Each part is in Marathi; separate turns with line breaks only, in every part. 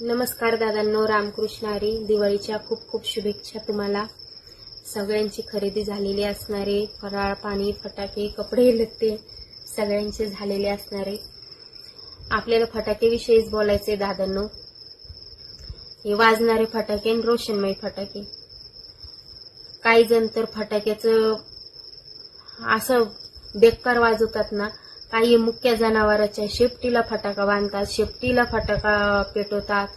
नमस्कार दादांनो रामकृष्ण हरी दिवाळीच्या खूप खूप शुभेच्छा तुम्हाला. सगळ्यांची खरेदी झालेली असणारे फराळ पाणी फटाके कपडे लत्ते सगळ्यांचे झालेले असणारे. आपल्याला फटाकेविषयीच बोलायचे दादांनो. हे वाजणारे फटाके आणि रोशनमय फटाके. काही जण तर फटाक्याचं असं बेकार वाजवतात ना काही मुख्य जनावराच्या शेपटीला फटाका बांधतात शेपटीला फटाका पेटवतात.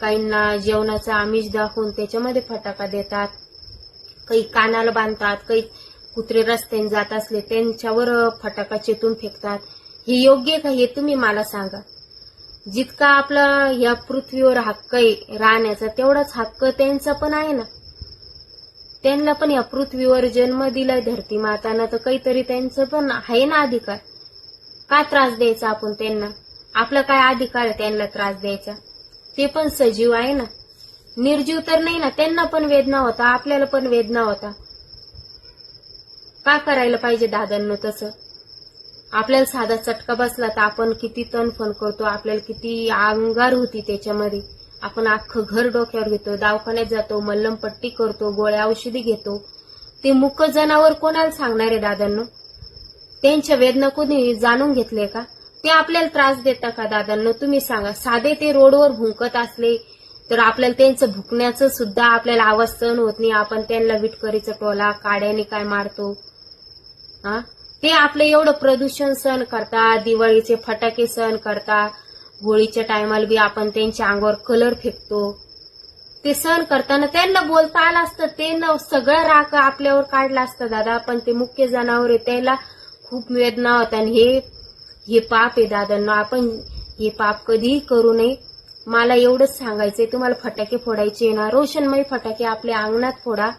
काहींना जेवणाचं आमिष दाखवून त्याच्यामध्ये फटाका देतात. काही कानाला बांधतात काही कुत्रे रस्त्याने जात असले त्यांच्यावर फटाका चेतून फेकतात. हे योग्य का हे तुम्ही मला सांगा. जितका आपला या पृथ्वीवर हक्क आहे राहण्याचा तेवढाच हक्क त्यांचा पण आहे ना. त्यांना पण या पृथ्वीवर जन्म दिलाय धरती माताना तर काहीतरी त्यांचं पण आहे ना अधिकार. का त्रास द्यायचा आपण त्यांना? आपला काय अधिकार आहे त्यांना त्रास द्यायचा? ते पण सजीव आहे ना? निर्जीव तर नाही ना त्यांना पण वेदना होता आपल्याला पण वेदना होता. का करायला पाहिजे दादांनो तसं? आपल्याला साधा चटका बसला तर आपण किती तणफण करतो आपल्याला किती अंगार होती त्याच्यामध्ये. आपण अख्खं घर डोक्यावर घेतो दवाखान्यात जातो मल्लमपट्टी करतो गोळ्या औषधी घेतो. ते मुक जनावर कोणाला सांगणार आहे दादांनो? त्यांच्या वेदना कोणी जाणून घेतले का? ते आपल्याला त्रास देता का दादांना? तुम्ही सांगा. साधे ते रोडवर भुंकत असले तर आपल्याला त्यांचं भुकण्याचं सुद्धा आपल्याला आवाज सहन होत नाही. आपण त्यांना विटकरीचा टोला काड्याने काय मारतो? हा ते आपलं एवढं प्रदूषण सहन करता दिवाळीचे फटाके सहन करता होळीच्या टायमाला बी आपण त्यांच्या अंगावर कलर फेकतो. ते सहन करताना त्यांना बोलता आलं असतं. ते सगळं राग आपल्यावर काढलं असतं दादा. पण ते मुख्य जनावर आहे त्याला खूप वेदना होता आणि हे हे पाप आहे दादांना आपण हे पाप कधीही करू नये. मला एवढंच सांगायचंय तुम्हाला फटाके फोडायचे ना रोशनमय फटाके आपल्या अंगणात फोडा.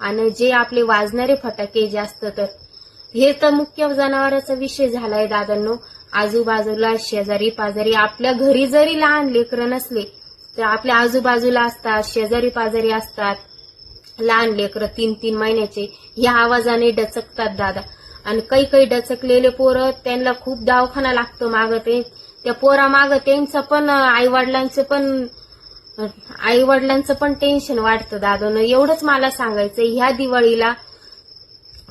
आणि जे आपले वाजणारे फटाके जास्त तर. हे तर मुख्य जनावरांचा विषय झालाय दादांनो. आजूबाजूला शेजारी पाजारी आपल्या घरी जरी लहान लेकरं नसले तर आपल्या आजूबाजूला असतात शेजारी पाजारी असतात. लहान लेकरं तीन तीन महिन्याचे या आवाजाने डचकतात दादा. आणि काही काही डचकलेले पोरं त्यांना खूप दवाखाना लागतो माग ते. त्या पोरा माग त्यांचं पण आई वडिलांचं पण आई वडिलांचं पण टेन्शन वाढतं दादोनं. एवढंच मला सांगायचं ह्या दिवाळीला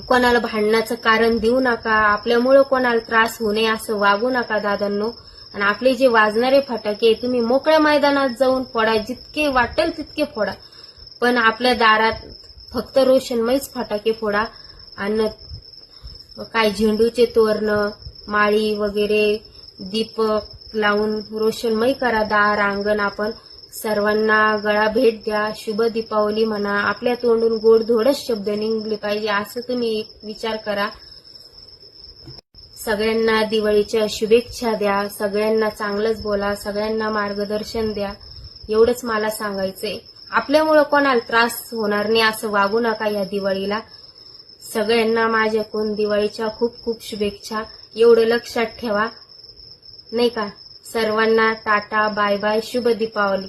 कोणाला भांडणाचं कारण देऊ नका आपल्यामुळं कोणाला त्रास होऊ नये असं वागू नका दादांनो. आणि आपले जे वाजणारे फटाके तुम्ही मोकळ्या मैदानात जाऊन फोडा जितके वाटेल तितके फोडा. पण आपल्या दारात फक्त रोशनमयच फटाके फोडा. आणि काय झेंडूचे तोरण माळी वगैरे दीपक लावून रोशनमय करा दार अंगण आपण. सर्वांना गळा भेट द्या शुभ दीपावली म्हणा. आपल्या तोंडून गोड धोडच शब्द निघले पाहिजे असं तुम्ही एक विचार करा. सगळ्यांना दिवाळीच्या शुभेच्छा द्या सगळ्यांना चांगलंच बोला सगळ्यांना मार्गदर्शन द्या. एवढंच मला सांगायचंय. आपल्यामुळं कोणाला त्रास होणार नाही असं वागू नका या दिवाळीला. सगळ्यांना माझ्याकडून दिवाळीच्या खूप खूप शुभेच्छा. एवढं लक्षात ठेवा. नाही का? सर्वांना टाटा बाय बाय शुभ दीपावली.